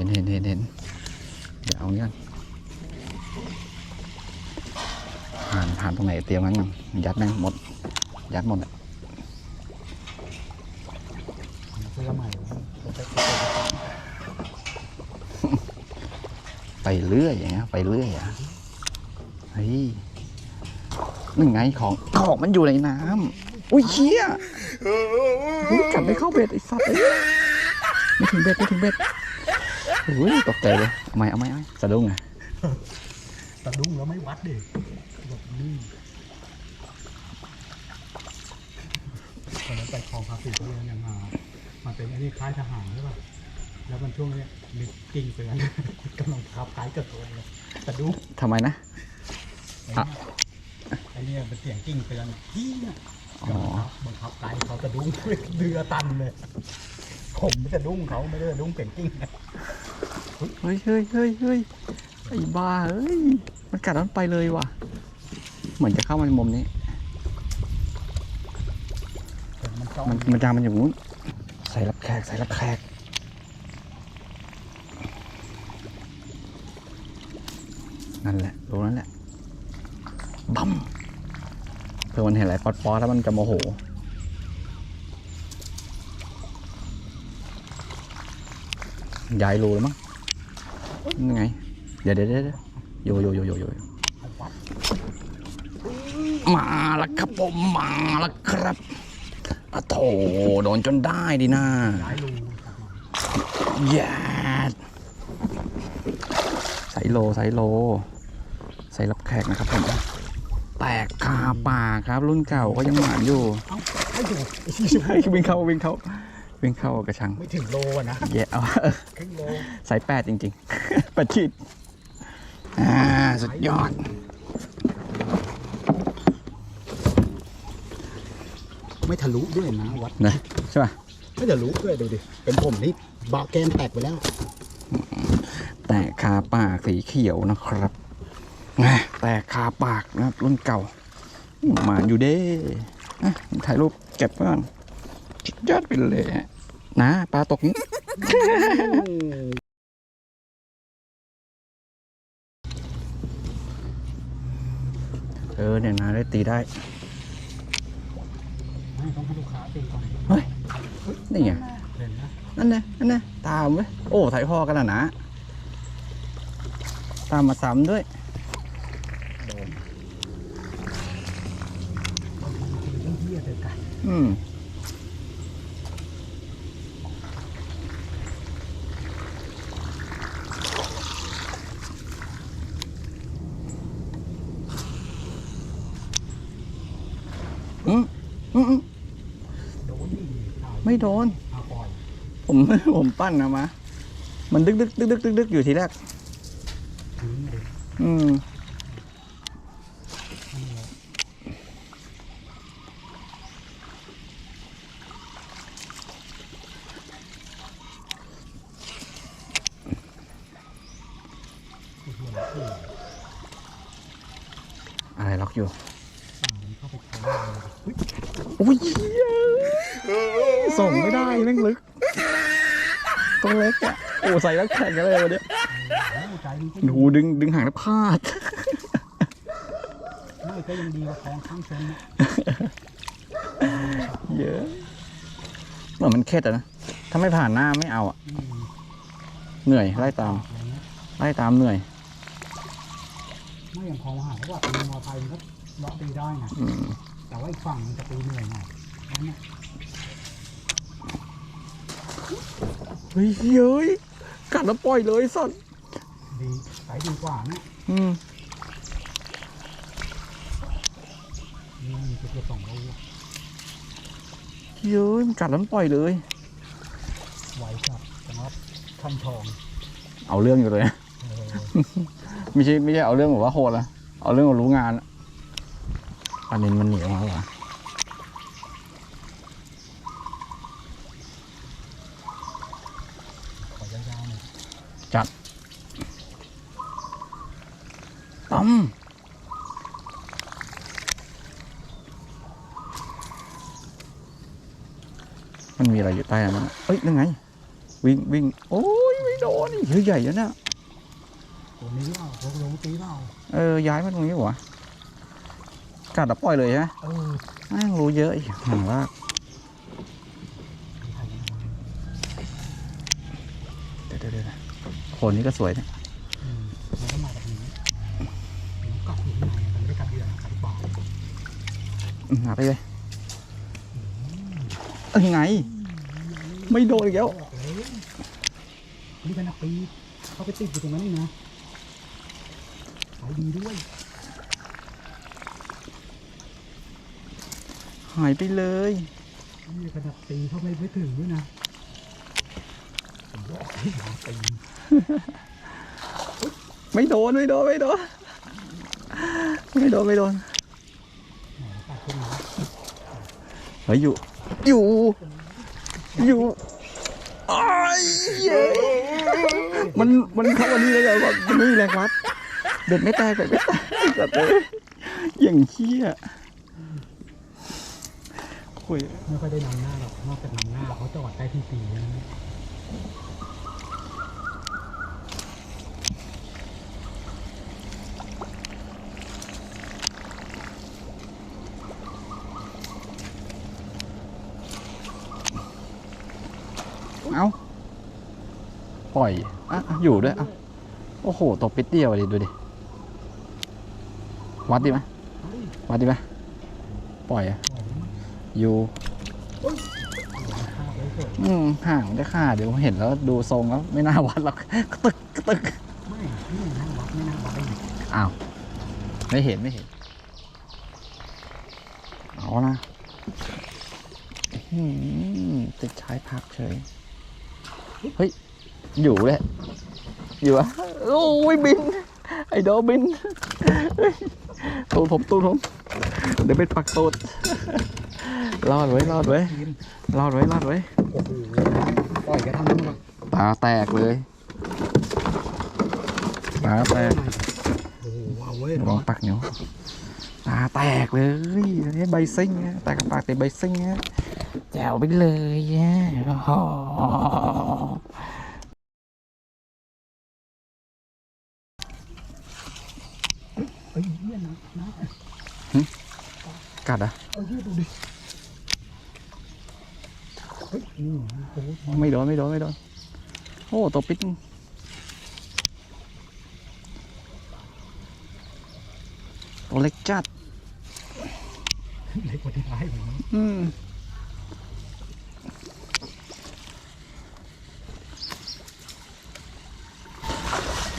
ห็นเห็นเห็นเห็นเดี๋ยวเอาเงี้ยผ่านผ่านตรงไหนเตรียมงั้นก่อนยัดแม่งหมด ยัดหมดอะเสื้อใหม่จะไปไปเรื่อยอย่างเงี้ยไปเรื่อยอะเฮ้ยนี่ไงของของมันอยู่ในน้ำอุ้ยเชี่ยอุ๊ยกัดไม่เข้าเบ็ดไอ้สัตว์เอ้ยไม่ถึงเบ็ดไม่ถึงเบ็ด อุ้ยตกใจเลยเอาไหมเอาไหมเอาไหมสะดุ้งอะสะดุ้งแล้วไม่วัดดิแบบนี้ตอนนั้นไปคลองภาษีก็ยังยังมามันเป็นไอ้นี่ค่ายทหารใช่ป่ะแล้วมันช่วงเนี้ยมีกิ่งเตือนกำลังทับท้ายกระโดดเลยสะดุ้งทำไมนะอะไอ้เนี่ยเป็นเสียงกิ่งเตือนที่เนี่ยอ๋อบังคับไกด์เขาจะดุ้งเรือตันเลย ผมไม่จะดุ้งเขาไม่ได้จะดุ้งเป็นกิ้งนะ เฮ้ยเฮ้ยเฮ้ยเฮ้ยไอ้บ้าเอ้ย มันกัดแล้วมันไปเลยว่ะ เหมือนจะเข้ามาในมุมนี้มันจ้องมันมันจามันอยู่นู้น ใส่รับแขก ใส่รับแขก นั่นแหละรู้นั่นแหละ บัมเพื่อมันเห็นอะไรป๊อดๆแล้วมันจะโมโหยายรูแล้วมั้ง ยังไง เดี๋ยวเดี๋ยวเดี๋ยวโยโยโยโยโยวัดมาแล้วครับผมมาแล้วครับอะโถโดนจนได้ดินะย้ายรูกลับมาแย่ใส่โลใส่โล ใส่รับแขกนะครับผมแตกคาป่ากครับรุ่นเก่าก็ยังหวานอยู่เอ้าไม่ถูกเฮ้ยวิ่งเข้าวิ่งเข้า วิ่งเข้ากระชัง ไม่ถึงโลอะนะแย่เอาครึ่งโลใส่แปดจริง ๆ ประชิดอ่า สุดยอด ไม่ทะลุด้วยนะวัดนะใช่ป่ะไม่ทะลุด้วยดูดิ เป็นผมนี่บาแกนแตกไปแล้ว แตกคาปากสีเขียวนะครับแหมแตกคาปากนะครับรุ่นเก่าหมานอยู่เด้อะถ่ายรูปเก็บไว้ก่อนสุด ยอดไปเลยอะนะปลาตกนี้ เออเนี่ยนะได้ตีได้ไม่ต้องให้ลูกค้าตีก่อนเฮ้ยนี่ไงเห็นนะนั่นนั่นไงตามเว้ยโอ้ถ่ายพ่อกันแล้วนะ ตามมาซ้ำด้วยอืม อืมอืมอืม โดนนี่เอา ไม่โดน ผมผมปั้นนะมามันดึกดึกดึกดึกดึกดึกอยู่ทีแรก อืมอะไรล็อกอยู่ อุ้ยส่งไม่ได้แม่งลึกตัวเล็กอะโอ้ใส่แล้วแข่งกันเลยวันเนี้ยโอ้ใจมันก็ดูดึงดึงหางแล้วพลาดไม่ก็ยังดีกว่าคลองข้างเซนนะเยอะเหมือนมันเครียดอะนะ ถ้าไม่ผ่านหน้าไม่เอาอะอืมเหนื่อยไล่ตามอะไรเงี้ยไล่ตามเหนื่อย ไม่อย่างคลองมหาว่าตีมอไซค์มันก็ เลาะตีได้ไงอืมแต่ว่าอีกฝั่งมันจะตีเหนื่อยหน่อยนั่นเนี่ยเฮ้ยเย้ยกัดแล้วปล่อยเลยสัตว์ดีสายดีกว่านะอืมนี่มันเกือบสองโลอะเย้ยมันกัดแล้วมันปล่อยเลยไวจัดสำหรับคันทอง เอาเรื่องอยู่เลยนะเออไม่ใช่ไม่ใช่เอาเรื่องแบบว่าโหดละเอาเรื่องว่ารู้งานอะ ปลานินมันหนีออกมาแล้วเหรอขอยาวๆหน่อยปั๊มมันมีอะไรอยู่ใต้นั้นอะเอ้ยนั่นไง วิ่งวิ่งโอ้ยวิ่งโดนนี่เฮ้ยใหญ่แล้วเนี่ยตัวนี้เปล่าลงลงตีเปล่าเออย้ายมาตรงนี้หัวะ กัดแล้วปล่อยเลยใช่ไหมเออแม่งรู้เยอะอีกหนังว่าเดี๋ยวเดี๋ยวเดี๋ยวโคนนี้ก็สวยนะอืมมันก็มาแบบนี้มันกัดอยู่ข้างในมันไม่ได้กัดเหยื่อกัดปากอืมหาไปเลยเออไง ไม่โดนอีกแล้วบอกเลยนี่เป็นนักปีเขาไปติดอยู่ตรงนั้นนี่นะขายดีด้วย หายไปเลยนี่ขนาดตีเขาไม่ไม่ถึงด้วยนะผมบอกให้ลองตีไม่โดนไม่โดนไม่โดนไม่โดนไม่โดนไหนตัดขึ้นมาเฮ้ยอยู่ อยู่ อยู่อ้ายเย้มันมันเข้าวันนี้เลยเหรอแบบมันไม่มีแรงวัด เด็ดไม่แตกเด็ดไม่แตกจัดเลยอย่างเชี่ย คุย ไม่ค่อยได้นำหน้าหรอก นอกจากนำหน้าเขาจอดได้ที่ปีนะเอาปล่อยอะอะ อยู่ด้วยอะโอ้โห ตกปิดเดียวดิดูดิ วัดดีไหมเฮ้ยวัดดีไหมปล่อยอะปล่อ ยมันอยู่ฆ่าไปเถอะอืมห่างได้ค่าเดี๋ยวเห็นแล้วดูทรงแล้วไม่น่าวัดหรอกกตึกกตึกไม่ไม่น่าวัดไม่น่าวัดได้ไงอ้าว ไม่เห็นไม่เห็น เอานะอื้อหือติดชายพักเฉย เฮ้ย อยู่เลย อยู่อะโอ้ยบิน ไอ้โดบินตูผมตูดผม เดี๋ยวเป็นปักตูด รอดไว้รอดไว้ทีมรอดไว้รอดไว้โอ้โหปล่อยกันทำนั้นหรอกตาแตกเลยตาแตกโอ้โหเอาเว้ยลองปักนิ้วตาแตกเลยอันนี้ใบซิ่งนะแตกกับปากแต่ใบซิ่งนะแจ๋วไปเลยเนี่ยโอ้โหเอ้ยเยี่ยนะนะกัดอะเอ้ยเยี่ยดูดิเฮ้ยนี่โอ้โห ไม่โดนไม่โดนไม่โดนโอ้ตัวปิดตัวเล็กจัด เล็กกว่าที่ท้ายผมนะอืม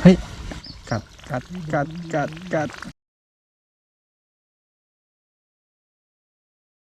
เฮ้ย กัดกัดกัดกัดกัด